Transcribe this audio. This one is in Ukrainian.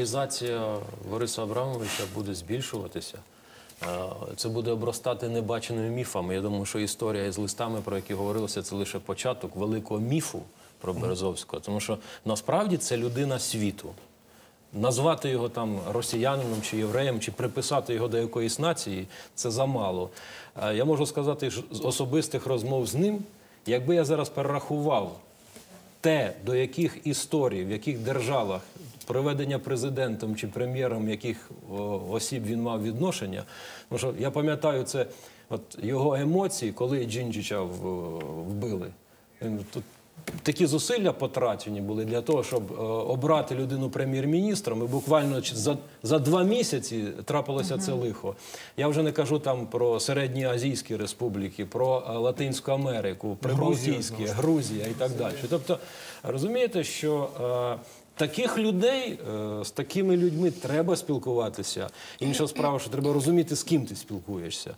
Реалізація Бориса Абрамовича буде збільшуватися. Е, Це буде обростати небаченими міфами. Я думаю, що історія із листами, про які говорилося, це лише початок великого міфу про Березовського. Тому що насправді це людина світу. Назвати його там росіянином чи євреєм, чи приписати його до якоїсь нації це замало. Е, Я можу сказати з особистих розмов з ним, якби я зараз перерахував те, до яких історій, в яких державах проведення президентом чи прем'єром яких осіб він мав відношення. Тому що я пам'ятаю це, от його емоції, коли Джинджича вбили. Тут такі зусилля потрачені були для того, щоб е, обрати людину прем'єр-міністром, і буквально за, за два місяці трапилося це лихо. Я вже не кажу там про середні азійські республіки, про е, Латинську Америку, Прибалтійські, Грузія і так далі. Тобто, розумієте, що е, таких людей е, з такими людьми треба спілкуватися. Інша справа, що треба розуміти, з ким ти спілкуєшся.